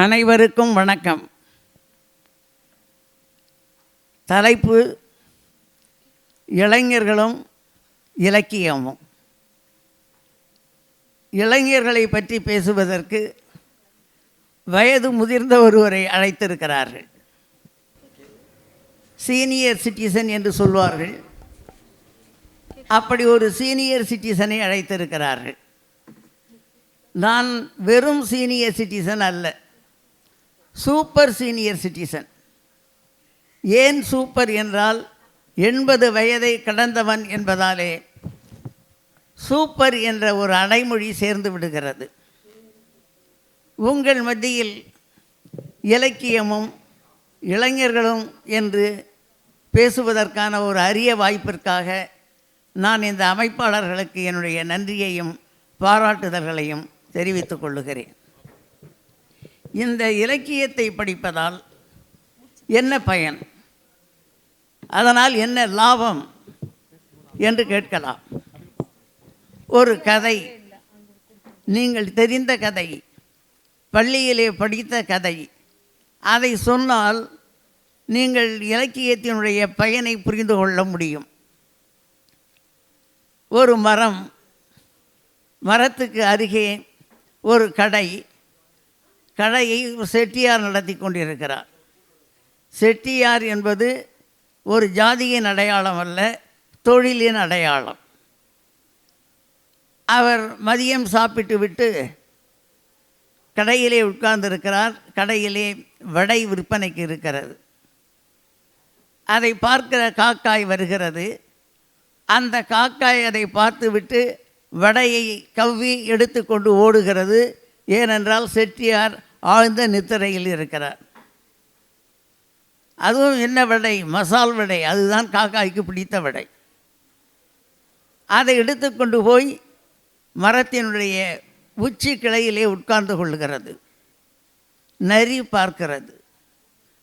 அனைவருக்கும் வணக்கம். தலைப்பு இளைஞர்களும் இலக்கியமும். இளைஞர்களை பற்றி பேசுவதற்கு வயது முதிர்ந்த ஒருவரை அழைத்திருக்கிறார்கள். சீனியர் சிட்டிசன் என்று சொல்வார்கள். அப்படி ஒரு சீனியர் சிட்டிசனை அழைத்திருக்கிறார்கள். நான் வெறும் சீனியர் சிட்டிசன் அல்ல. Super senior citizen. ஏன் சூப்பர் என்றால் எண்பது வயதை கடந்தவன் என்பதாலே சூப்பர் என்ற ஒரு அடைமொழி சேர்ந்து விடுகிறது. உங்கள் மத்தியில் இலக்கியமும் இளைஞர்களும் என்று பேசுவதற்கான ஒரு அரிய வாய்ப்பிற்காக நான் இந்த அமைப்பாளர்களுக்கு என்னுடைய நன்றியையும் பாராட்டுதல்களையும் தெரிவித்துக் கொள்ளுகிறேன். இந்த இலக்கியத்தை படிப்பதால் என்ன பயன்? அதனால் என்ன லாபம் என்று கேட்கலாம். ஒரு கதை நீங்கள் தெரிந்த கதை பள்ளியிலே படித்த கதை அதை சொன்னால் நீங்கள் இலக்கியத்தினுடைய பயனை புரிந்து கொள்ள முடியும். ஒரு மரம் மரத்துக்கு அருகே ஒரு கடை கடையை செட்டியார் நடத்தி கொண்டிருக்கிறார். செட்டியார் என்பது ஒரு ஜாதியின் அடையாளம் அல்ல தொழிலின் அடையாளம். அவர் மதியம் சாப்பிட்டு விட்டு கடையிலே உட்கார்ந்திருக்கிறார். கடையிலே வடை விற்பனைக்கு இருக்கிறது. அதை பார்க்கிற காக்காய் வருகிறது. அந்த காக்காய் அதை பார்த்துவிட்டு வடையை கவ்வி எடுத்துக்கொண்டு ஓடுகிறது. ஏனென்றால் செட்டியார் ஆழ்ந்த நித்திரையில் இருக்கிறார். அதுவும் என்ன வடை? மசால் வடை. அதுதான் காக்காய்க்கு பிடித்த வடை. அதை எடுத்துக்கொண்டு போய் மரத்தினுடைய உச்சி கிளையிலே உட்கார்ந்து கொள்கிறது நரி பார்க்கிறது.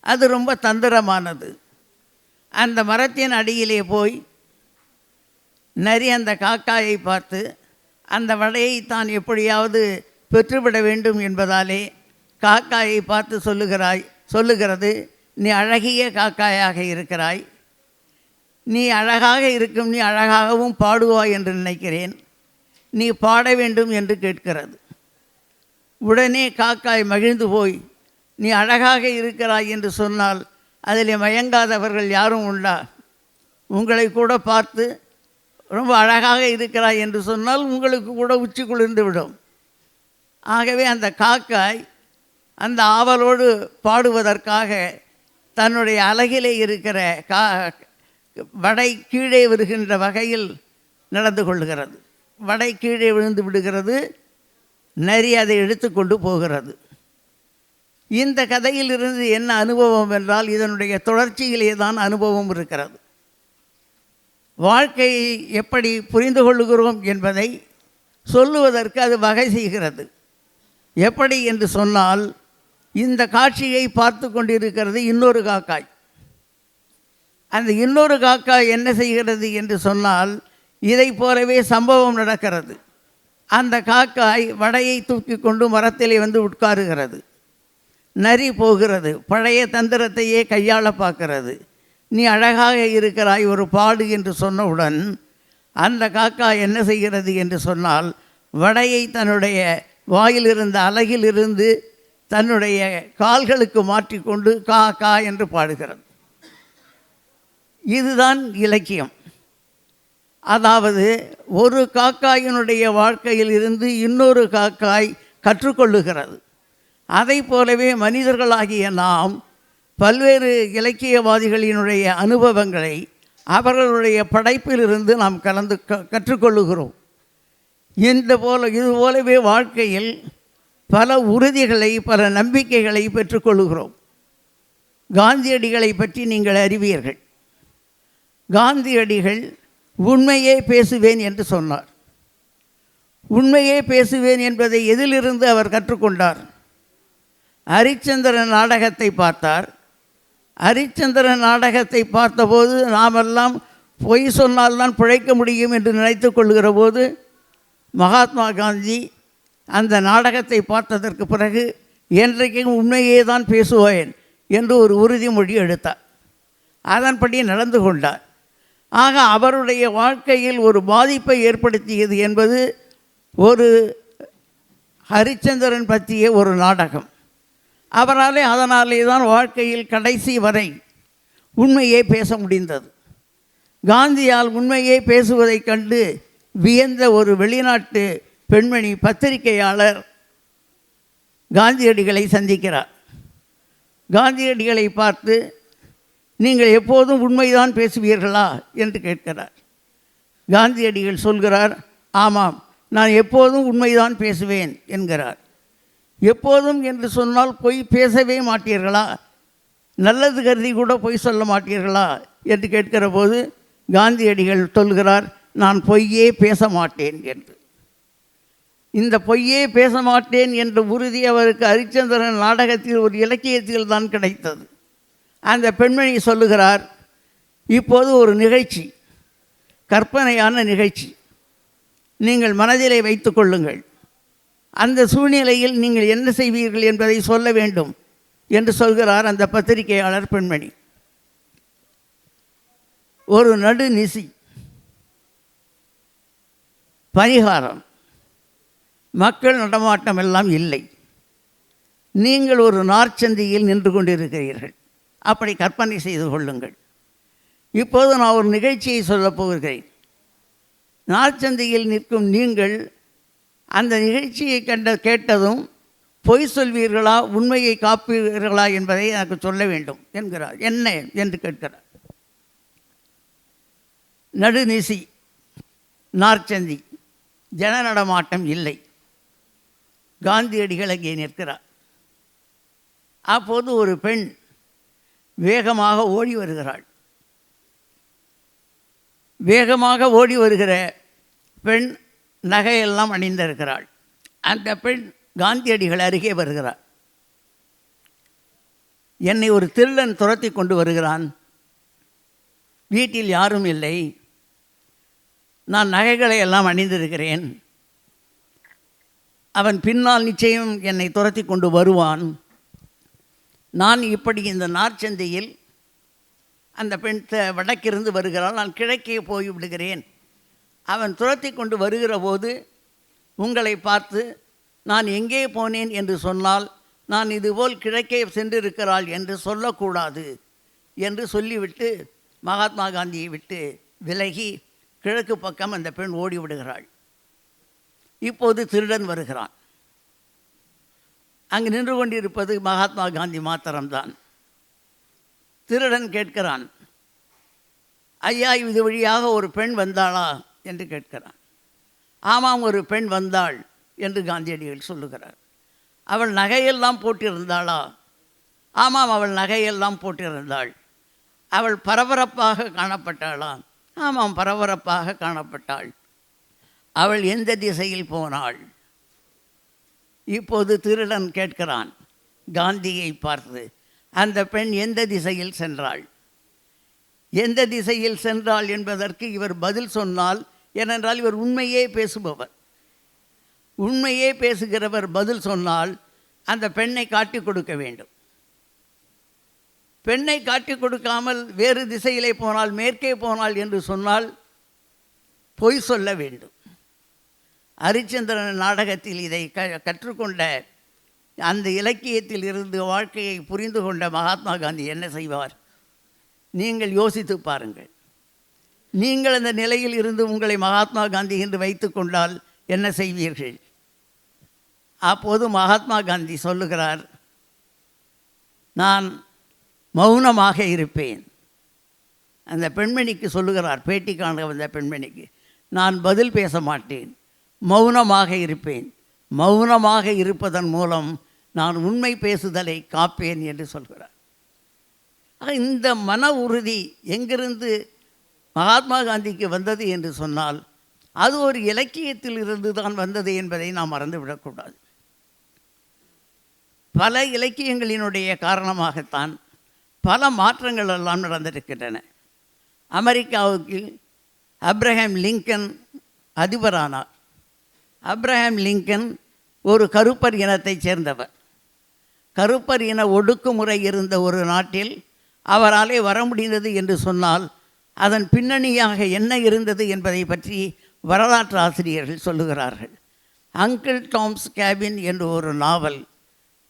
அது ரொம்ப தந்திரமானது. அந்த மரத்தின் அடியிலே போய் நரி அந்த காக்காயை பார்த்து அந்த வடையை தான் எப்படியாவது பெற்றுவிட வேண்டும் என்பதாலே காக்காயை பார்த்து சொல்லுகிறாய் சொல்லுகிறது நீ அழகிய காக்காயாக இருக்கிறாய். நீ அழகாக இருக்கும் நீ அழகாகவும் பாடுவாய் என்று நினைக்கிறேன். நீ பாட வேண்டும் என்று கேட்கிறது. உடனே காக்காய் மகிழ்ந்து போய் நீ அழகாக இருக்கிறாய் என்று சொன்னால் அதில் மயங்காதவர்கள் யாரும் உண்டா? உங்களை கூட பார்த்து ரொம்ப அழகாக இருக்கிறாய் என்று சொன்னால் உங்களுக்கு கூட உச்சி குளிர்ந்து விடும். ஆகவே அந்த காக்காய் அந்த ஆவலோடு பாடுவதற்காக தன்னுடைய அழகிலே இருக்கிற கா வடை கீழே வருகின்ற வகையில் நடந்து கொள்கிறது வடை கீழே விழுந்து விடுகிறது. நரி அதை எடுத்துக்கொண்டு போகிறது. இந்த கதையிலிருந்து என்ன அனுபவம் என்றால் இதனுடைய தொடர்ச்சியிலே தான் அனுபவம் இருக்கிறது. வாழ்க்கையை எப்படி புரிந்து கொள்ளுகிறோம் என்பதை சொல்லுவதற்கு அது வகை செய்கிறது. எப்படி என்று சொன்னால் இந்த காட்சியை பார்த்து கொண்டிருக்கிறது இன்னொரு காக்காய். அந்த இன்னொரு காக்காய் என்ன செய்கிறது என்று சொன்னால் இதை போலவே சம்பவம் நடக்கிறது. அந்த காக்காய் வடையை தூக்கி கொண்டு மரத்திலே வந்து உட்காருகிறது. நரி போகிறது பழைய தந்திரத்தையே கையாள பார்க்கிறது. நீ அழகாக இருக்கிறாய் ஒரு பாடு என்று சொன்னவுடன் அந்த காக்கா என்ன செய்கிறது என்று சொன்னால் வடையை தன்னுடைய வாயில் இருந்த அலகிலிருந்து தன்னுடைய கால்களுக்கு மாற்றிக்கொண்டு கா கா என்று பாடுகிறது. இதுதான் இலக்கியம். அதாவது ஒரு காக்காயினுடைய வாழ்க்கையில் இருந்து இன்னொரு காக்காய் கற்றுக்கொள்ளுகிறது. அதை போலவே மனிதர்களாகிய நாம் பல்வேறு இலக்கியவாதிகளினுடைய அனுபவங்களை அவர்களுடைய படைப்பிலிருந்து நாம் கலந்து க கற்றுக்கொள்ளுகிறோம். இந்த போல இது போலவே வாழ்க்கையில் பல உறுதிகளை பல நம்பிக்கைகளை பெற்றுக்கொள்கிறோம். காந்தியடிகளை பற்றி நீங்கள் அறிவீர்கள். காந்தியடிகள் உண்மையே பேசுவேன் என்று சொன்னார். உண்மையே பேசுவேன் என்பதை எதிலிருந்து அவர் கற்றுக்கொண்டார்? ஹரிச்சந்திரன் நாடகத்தை பார்த்தார். ஹரிச்சந்திரன் நாடகத்தை பார்த்தபோது நாமெல்லாம் பொய் சொன்னால்தான் பிழைக்க முடியும் என்று நினைத்து கொள்கிற போது மகாத்மா காந்தி அந்த நாடகத்தை பார்த்ததற்கு பிறகு என்றைக்கும் உண்மையே தான் பேசுவேன் என்று ஒரு உறுதிமொழி எடுத்தார். அதன்படி நடந்து கொண்டார். ஆக அவருடைய வாழ்க்கையில் ஒரு பாதிப்பை ஏற்படுத்தியது என்பது ஒரு ஹரிச்சந்திரன் பற்றிய ஒரு நாடகம். அவராலே அதனாலே தான் வாழ்க்கையில் கடைசி வரை உண்மையே பேச முடிந்தது. காந்தியால் உண்மையே பேசுவதைக் கண்டு வியந்த ஒரு வெளிநாட்டு பெண்மணி பத்திரிகையாளர் காந்தியடிகளை சந்திக்கிறார். காந்தியடிகளை பார்த்து நீங்கள் எப்போதும் உண்மைதான் பேசுவீர்களா? என்று கேட்கிறார். காந்தியடிகள் சொல்கிறார் ஆமாம் நான் எப்போதும் உண்மைதான் பேசுவேன் என்கிறார். எப்போதும் என்று சொன்னால் பொய் பேசவே மாட்டீர்களா? நல்லது கருதி கூட பொய் சொல்ல மாட்டீர்களா? என்று கேட்கிற போது காந்தியடிகள் சொல்கிறார் நான் பொய்யே பேச மாட்டேன் என்று. இந்த பொய்யே பேச மாட்டேன் என்ற உறுதி அவருக்கு ஹரிச்சந்திரன் நாடகத்தில் ஒரு இலக்கியத்தில் தான் கிடைத்தது. அந்த பெண்மணி சொல்லுகிறார் இப்போது ஒரு நிகழ்ச்சி கற்பனையான நிகழ்ச்சி. நீங்கள் மனதிலே வைத்து கொள்ளுங்கள். அந்த சூழ்நிலையில் நீங்கள் என்ன செய்வீர்கள் என்பதை சொல்ல வேண்டும் என்று சொல்கிறார் அந்த பத்திரிகையாளர் பெண்மணி. ஒரு நடு நிசி பரிகாரம். மக்கள் நடமாட்டம் எல்லாம் இல்லை. நீங்கள் ஒரு நார்ச்சந்தியில் நின்று கொண்டிருக்கிறீர்கள். அப்படி கற்பனை செய்து கொள்ளுங்கள். இப்போது நான் ஒரு நிகழ்ச்சியை சொல்லப் போகிறேன். நார்ச்சந்தியில் நிற்கும் நீங்கள் அந்த நிகழ்ச்சியை கண்ட கேட்டதும் பொய் சொல்வீர்களா உண்மையை காப்பீர்களா என்பதை எனக்கு சொல்ல வேண்டும் என்கிறார். என்ன என்று கேட்கிறார். நடுநிசி நார்ச்சந்தி ஜன நடமாட்டம் இல்லை. காந்தியடிகள் அங்கே நிற்கிறார். அப்போது ஒரு பெண் வேகமாக ஓடி வருகிறாள். வேகமாக ஓடி வருகிற பெண் நகையெல்லாம் அணிந்திருக்கிறாள். அந்த பெண் காந்தியடிகள் அருகே வருகிறார் என்னை ஒரு திருடன் துரத்தி கொண்டு வருகிறான். வீட்டில் யாரும் இல்லை. நான் நகைகளை எல்லாம் அணிந்திருக்கிறேன். அவன் பின்னால் நிச்சயம் என்னை துரத்தி கொண்டு வருவான். நான் இப்படி இந்த நார்ச்சந்தையில் அந்த பெண் த- வடக்கிருந்து வருகிறாள். நான் கிழக்கே போய் விடுகிறேன். அவன் துரத்தி கொண்டு வருகிற போது உங்களை பார்த்து நான் எங்கே போனேன் என்று சொன்னால் நான் இதுபோல் கிழக்கே சென்றிருக்கிறாள் என்று சொல்லக்கூடாது என்று சொல்லிவிட்டு மகாத்மா காந்தியை விட்டு விலகி கிழக்கு பக்கம் அந்த பெண் ஓடி விடுகிறாள் இப்போது திருடன் வருகிறான். அங்கு நின்று கொண்டிருப்பது மகாத்மா காந்தி மாத்திரம்தான். திருடன் கேட்கிறான் ஐயா இது வழியாக ஒரு பெண் வந்தாளா? என்று கேட்கிறான். ஆமாம் ஒரு பெண் வந்தாள் என்று காந்தியடிகள் சொல்லுகிறார். அவள் நகையெல்லாம் போட்டிருந்தாளா? ஆமாம் அவள் நகையெல்லாம் போட்டிருந்தாள். அவள் பரபரப்பாக காணப்பட்டாளா? ஆமாம் பரபரப்பாக காணப்பட்டாள். அவள் எந்த திசையில் போனாள்? இப்போது திருடன் கேட்கிறான் காந்தியை பார்த்து அந்த பெண் எந்த திசையில் சென்றாள்? எந்த திசையில் சென்றாள் என்பதற்கு இவர் பதில் சொன்னால் ஏனென்றால் இவர் உண்மையே பேசுபவர். உண்மையே பேசுகிறவர் பதில் சொன்னால் அந்த பெண்ணை காட்டிக் கொடுக்க வேண்டும். பெண்ணை காட்டிக் கொடுக்காமல் வேறு திசையிலே போனால் மேற்கே போனால் என்று சொன்னால் பொய் சொல்ல வேண்டும். ஹரிச்சந்திரன் நாடகத்தில் இதை க கற்றுக்கொண்ட அந்த இலக்கியத்தில் இருந்து வாழ்க்கையை புரிந்து கொண்ட மகாத்மா காந்தி என்ன செய்வார்? நீங்கள் யோசித்து பாருங்கள். நீங்கள் அந்த நிலையில் இருந்து உங்களை மகாத்மா காந்தி என்று வைத்து கொண்டால் என்ன செய்வீர்கள்? அப்போது மகாத்மா காந்தி சொல்லுகிறார் நான் மௌனமாக இருப்பேன். அந்த பெண்மணிக்கு சொல்லுகிறார் பேட்டி காண வந்த பெண்மணிக்கு நான் பதில் பேச மாட்டேன். மௌனமாக இருப்பேன். மௌனமாக இருப்பதன் மூலம் நான் உண்மை பேசுதலை காப்பேன் என்று சொல்கிறார். ஆக இந்த மன உறுதி எங்கிருந்து மகாத்மா காந்திக்கு வந்தது என்று சொன்னால் அது ஒரு இலக்கியத்தில் இருந்து தான் வந்தது என்பதை நாம் மறந்துவிடக்கூடாது. பல இலக்கியங்களினுடைய காரணமாகத்தான் பல மாற்றங்கள் எல்லாம் நடந்திருக்கின்றன. அமெரிக்காவுக்கு அப்ரஹாம் லிங்கன் அதிபரானார். அப்ரஹாம் லிங்கன் ஒரு கருப்பர் இனத்தைச் சேர்ந்தவர். கருப்பர் இன ஒடுக்குமுறை இருந்த ஒரு நாட்டில் அவராலே வர முடிந்தது என்று சொன்னால் அதன் பின்னணியாக என்ன இருந்தது என்பதை பற்றி வரலாற்று ஆசிரியர்கள் சொல்லுகிறார்கள். அங்கிள் டாம்ஸ் கேபின் என்ற ஒரு நாவல்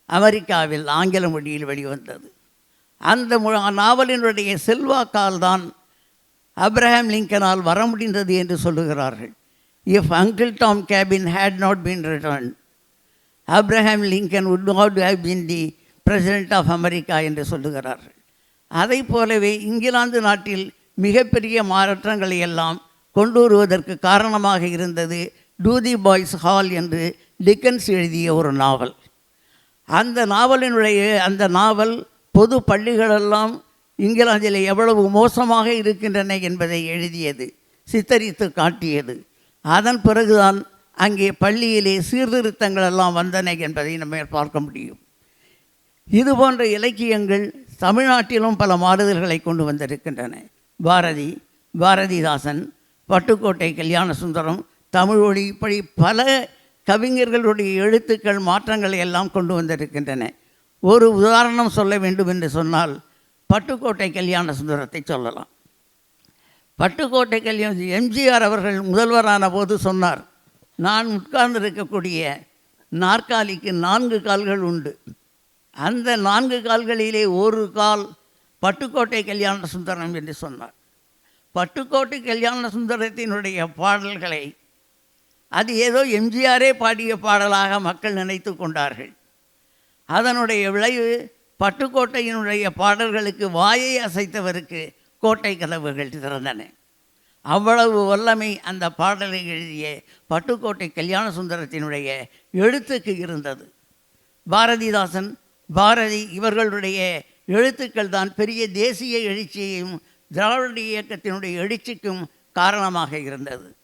அமெரிக்காவில் ஆங்கில மொழியில் வெளிவந்தது. அந்த நாவலினுடைய செல்வாக்கால் தான் அப்ரஹாம் லிங்கனால் வர முடிந்தது என்று சொல்லுகிறார்கள். If Uncle Tom cabin had not been written Abraham Lincoln would not have been the president of America என்று சொல்லுகிறார்கள். அதை போலவே இங்கிலாந்து நாட்டில் மிகப்பெரிய மாற்றங்களை எல்லாம் கொண்டு வருவதற்கு காரணமாக இருந்தது டூதி பாய்ஸ் ஹால் என்று டிக்கன்ஸ் எழுதிய ஒரு நாவல். அந்த நாவலினுடைய அந்த நாவல் பொது பள்ளிகளெல்லாம் இங்கிலாந்தில் எவ்வளவு மோசமாக இருக்கின்றன என்பதை எழுதியது சித்தரித்து காட்டியது. அதன் பிறகுதான் அங்கே பள்ளியிலே சீர்திருத்தங்கள் எல்லாம் வந்தன என்பதை நம்ம பார்க்க முடியும். இது போன்ற இலக்கியங்கள் தமிழ்நாட்டிலும் பல மாறுதல்களை கொண்டு வந்திருக்கின்றன. பாரதி பாரதிதாசன் பட்டுக்கோட்டை கல்யாண சுந்தரம் தமிழொலி இப்படி பல கவிஞர்களுடைய எழுத்துக்கள் மாற்றங்களை எல்லாம் கொண்டு வந்திருக்கின்றன. ஒரு உதாரணம் சொல்ல வேண்டும் என்று சொன்னால் பட்டுக்கோட்டை கல்யாண சுந்தரத்தை சொல்லலாம். பட்டுக்கோட்டை கல்யாணம் எம்ஜிஆர் அவர்கள் முதல்வரான போது சொன்னார் நான் உட்கார்ந்திருக்கக்கூடிய நாற்காலிக்கு நான்கு கால்கள் உண்டு. அந்த நான்கு கால்களிலே ஒரு கால் பட்டுக்கோட்டை கல்யாண சுந்தரம் என்று சொன்னார். பட்டுக்கோட்டை கல்யாண சுந்தரத்தினுடைய பாடல்களை அது ஏதோ எம்ஜிஆரே பாடிய பாடலாக மக்கள் நினைத்து கொண்டார்கள். அதனுடைய விளைவு பட்டுக்கோட்டையினுடைய பாடல்களுக்கு வாயை அசைத்தவருக்கு கோட்டை கதவுகள் திறந்தன. அவ்வளவு வல்லமை அந்த பாடலை எழுதிய பட்டுக்கோட்டை கல்யாண சுந்தரத்தினுடைய எழுத்துக்கு இருந்தது. பாரதிதாசன் பாரதி இவர்களுடைய எழுத்துக்கள் தான் பெரிய தேசிய எழுச்சியையும் திராவிட இயக்கத்தினுடைய எழுச்சிக்கும் காரணமாக இருந்தது.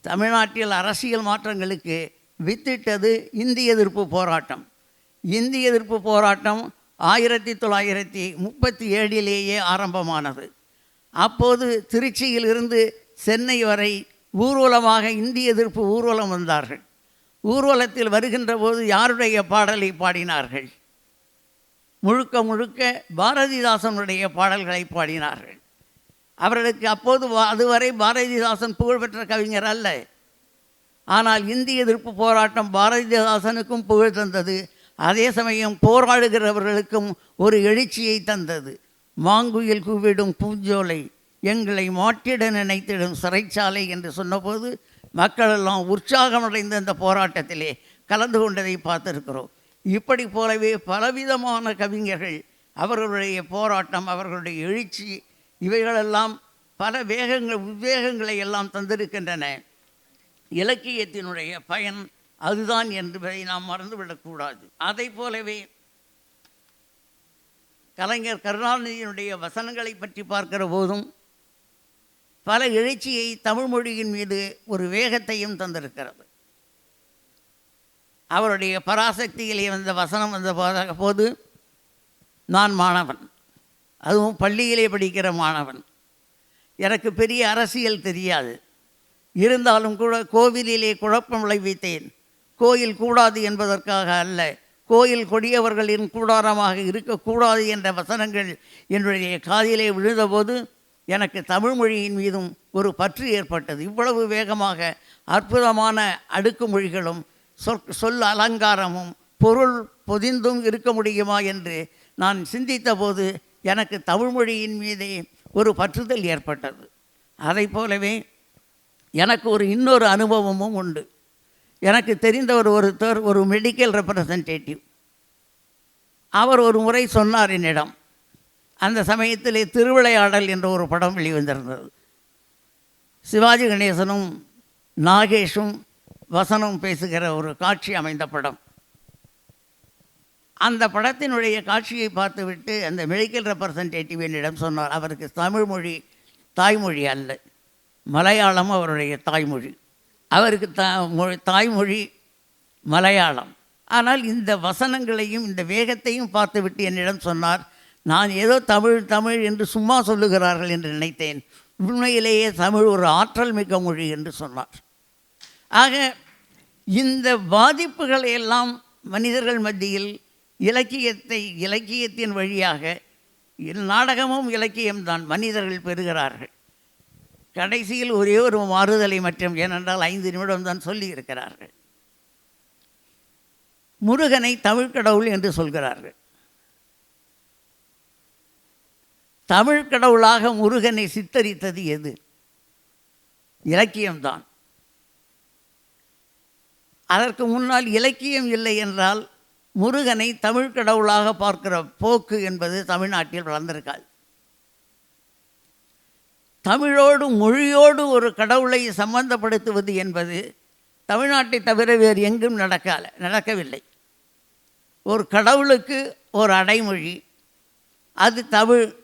தமிழ்நாட்டில் அரசியல் மாற்றங்களுக்கு வித்திட்டது இந்திய எதிர்ப்பு போராட்டம். இந்திய எதிர்ப்பு போராட்டம் ஆயிரத்தி தொள்ளாயிரத்தி முப்பத்தி ஏழிலேயே ஆரம்பமானது. அப்போது திருச்சியில் இருந்து சென்னை வரை ஊர்வலமாக இந்திய எதிர்ப்பு ஊர்வலம் வந்தார்கள். ஊர்வலத்தில் வருகின்ற போது யாருடைய பாடலை பாடினார்கள்? முழுக்க முழுக்க பாரதிதாசனுடைய பாடல்களை பாடினார்கள். அவர்களுக்கு அப்போது வா- அதுவரை பாரதிதாசன் புகழ்பெற்ற கவிஞர் அல்ல. ஆனால் இந்திய எதிர்ப்பு போராட்டம் பாரதிதாசனுக்கும் புகழ் தந்தது அதே சமயம் போராடுகிறவர்களுக்கும் ஒரு எழுச்சியை தந்தது. மாங்குயில் கூவிடும் பூஞ்சோலை எங்களை மாட்டிட நினைத்திடும் சிறைச்சாலை என்று சொன்னபோது மக்களெல்லாம் உற்சாகமடைந்த அந்த போராட்டத்திலே கலந்து கொண்டதை பார்த்திருக்கிறோம். இப்படி போலவே பலவிதமான கவிஞர்கள் அவர்களுடைய போராட்டம் அவர்களுடைய எழுச்சி இவைகளெல்லாம் பல வேகங்கள் உத்வேகங்களை எல்லாம் தந்திருக்கின்றன. இலக்கியத்தினுடைய பயன் அதுதான் என்பதை நாம் மறந்துவிடக்கூடாது. அதை போலவே கலைஞர் கருணாநிதியினுடைய வசனங்களை பற்றி பார்க்கிற போதும் பல எழுச்சியை தமிழ் மொழியின் மீது ஒரு வேகத்தையும் தந்திருக்கிறது. அவருடைய பராசக்தியிலே வந்த வசனம் வந்த போத- போது நான் மாணவன். அதுவும் பள்ளியிலே படிக்கிற மாணவன். எனக்கு பெரிய அரசியல் தெரியாது. இருந்தாலும் கூட கோவிலிலே குழப்பம் விளைவித்தேன். கோயில் கூடாது என்பதற்காக அல்ல. கோயில் கொடியவர்களின் கூடாரமாக இருக்கக்கூடாது என்ற வசனங்கள் என்னுடைய காதிலே விழுந்தபோது எனக்கு தமிழ் மொழியின் மீதும் ஒரு பற்று ஏற்பட்டது. இவ்வளவு வேகமாக அற்புதமான அடுக்குமொழிகளும் சொற் சொல் அலங்காரமும் பொருள் பொதிந்தும் இருக்க முடியுமா என்று நான் சிந்தித்த போது எனக்கு தமிழ் மொழியின் மீதே ஒரு பற்றுதல் ஏற்பட்டது. அதை போலவே எனக்கு ஒரு இன்னொரு அனுபவமும் உண்டு. எனக்கு தெரிந்தவர் ஒருத்தர் ஒரு மெடிக்கல் ரெப்ரசன்டேட்டிவ் அவர் ஒரு முறை சொன்னார் என்னிடம். அந்த சமயத்திலே திருவிளையாடல் என்ற ஒரு படம் வெளிவந்திருந்தது. சிவாஜி கணேசனும் நாகேஷும் வசனம் பேசுகிற ஒரு காட்சி அமைந்த படம். அந்த படத்தினுடைய காட்சியை பார்த்துவிட்டு அந்த மெடிக்கல் ரெப்ரசன்டேட்டிவ் என்னிடம் சொன்னார் அவருக்கு தமிழ் மொழி தாய்மொழி அல்ல. மலையாளம் அவருடைய தாய்மொழி. அவருக்கு தா மொழி தாய்மொழி மலையாளம். ஆனால் இந்த வசனங்களையும் இந்த வேகத்தையும் பார்த்துவிட்டு என்னிடம் சொன்னார் நான் ஏதோ தமிழ் தமிழ் என்று சும்மா சொல்லுகிறார்கள் என்று நினைத்தேன். உண்மையிலேயே தமிழ் ஒரு ஆற்றல் மிக்க மொழி என்று சொன்னார். ஆக இந்த பாதிப்புகளை எல்லாம் மனிதர்கள் மத்தியில் இலக்கியத்தை இலக்கியத்தின் வழியாக நாடகமும் இலக்கியம்தான் மனிதர்கள் பெறுகிறார்கள். கடைசியில் ஒரே ஒரு மாறுதலை மற்றும் ஏனென்றால் ஐந்து நிமிடம் தான் சொல்லியிருக்கிறார்கள். முருகனை தமிழ்கடவுள் என்று சொல்கிறார்கள். தமிழ் கடவுளாக முருகனை சித்தரித்தது எது? இலக்கியம்தான். அதற்கு முன்னால் இலக்கியம் இல்லை என்றால் முருகனை தமிழ் கடவுளாக பார்க்கிற போக்கு என்பது தமிழ்நாட்டில் வளர்ந்திருக்காது. தமிழோடு மொழியோடு ஒரு கடவுளை சம்பந்தப்படுத்துவது என்பது தமிழ்நாட்டை தவிர வேறு எங்கும் நடக்கல நடக்கவில்லை. ஒரு கடவுளுக்கு ஒரு அடைமொழி அது தமிழ்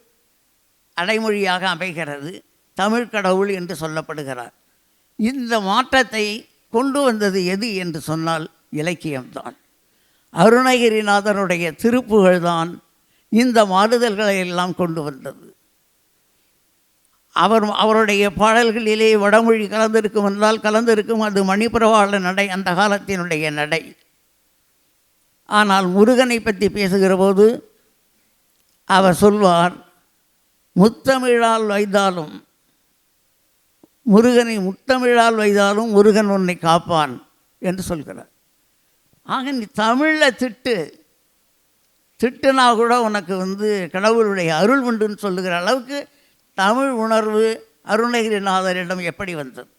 அடைமொழியாக அமைகிறது தமிழ் கடவுள் என்று சொல்லப்படுகிறார். இந்த மாற்றத்தை கொண்டு வந்தது எது என்று சொன்னால் இலக்கியம்தான். அருணகிரிநாதனுடைய திருப்புகழ் தான் இந்த மாறுதல்களை எல்லாம் கொண்டு வந்தது. அவர் அவருடைய பாடல்களிலே வடமொழி கலந்திருக்கும் என்றால் கலந்திருக்கும் அது மணிப்பிரவாள நடை அந்த காலத்தினுடைய நடை. ஆனால் முருகனை பற்றி பேசுகிற போது அவர் சொல்வார் முத்தமிழால் வைத்தாலும் முருகனை முத்தமிழால் வைத்தாலும் முருகன் உன்னை காப்பான் என்று சொல்கிறார். ஆக நீ தமிழில் திட்டு திட்டுனா கூட உனக்கு வந்து கடவுளுடைய அருள் உண்டுன்னு சொல்லுகிற அளவுக்கு தமிழ் உணர்வு அருணகிரிநாதரிடம் எப்படி வந்தது?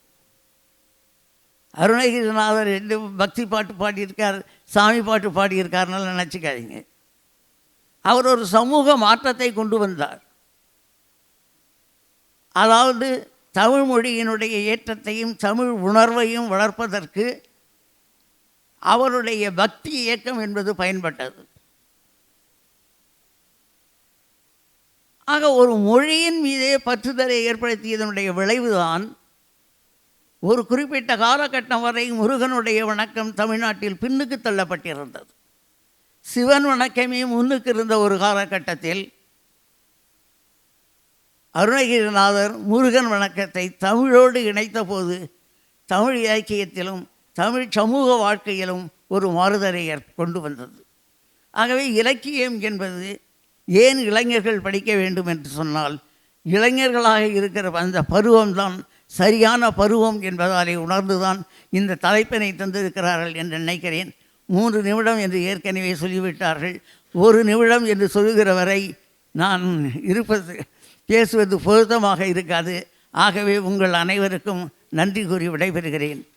அருணகிரிநாதர் ரெண்டு பக்தி பாட்டு பாடியிருக்கார் சாமி பாட்டு பாடியிருக்காருனால நினச்சிக்காதீங்க. அவர் ஒரு சமூக மாற்றத்தை கொண்டு வந்தார். அதாவது தமிழ் மொழியினுடைய ஏற்றத்தையும் தமிழ் உணர்வையும் வளர்ப்பதற்கு அவருடைய பக்தி இயக்கம் என்பது பயன்பட்டது. ஆக ஒரு மொழியின் மீதே பற்றுதலை ஏற்படுத்தியதனுடைய விளைவுதான் ஒரு குறிப்பிட்ட காலகட்டம் வரை முருகனுடைய வணக்கம் தமிழ்நாட்டில் பின்னுக்கு தள்ளப்பட்டிருந்தது. சிவன் வணக்கமே முன்னுக்கு இருந்த ஒரு காலகட்டத்தில் அருணகிரிநாதர் முருகன் வணக்கத்தை தமிழோடு இணைத்த போது தமிழ் இலக்கியத்திலும் தமிழ் சமூக வாழ்க்கையிலும் ஒரு மாறுதலை கொண்டு வந்தது. ஆகவே இலக்கியம் என்பது ஏன் இளைஞர்கள் படிக்க வேண்டும் என்று சொன்னால் இளைஞர்களாக இருக்கிற அந்த பருவம்தான் சரியான பருவம் என்பதாலே உணர்ந்துதான் இந்த தலைப்பினை தந்திருக்கிறார்கள் என்று நினைக்கிறேன். மூன்று நிமிடம் என்று ஏற்கனவே சொல்லிவிட்டார்கள். ஒரு நிமிடம் என்று சொல்லுகிற வரை நான் இருப்பது பேசுவது பொருத்தமாக இருக்காது. ஆகவே உங்கள் அனைவருக்கும் நன்றி கூறி விடைபெறுகிறேன்.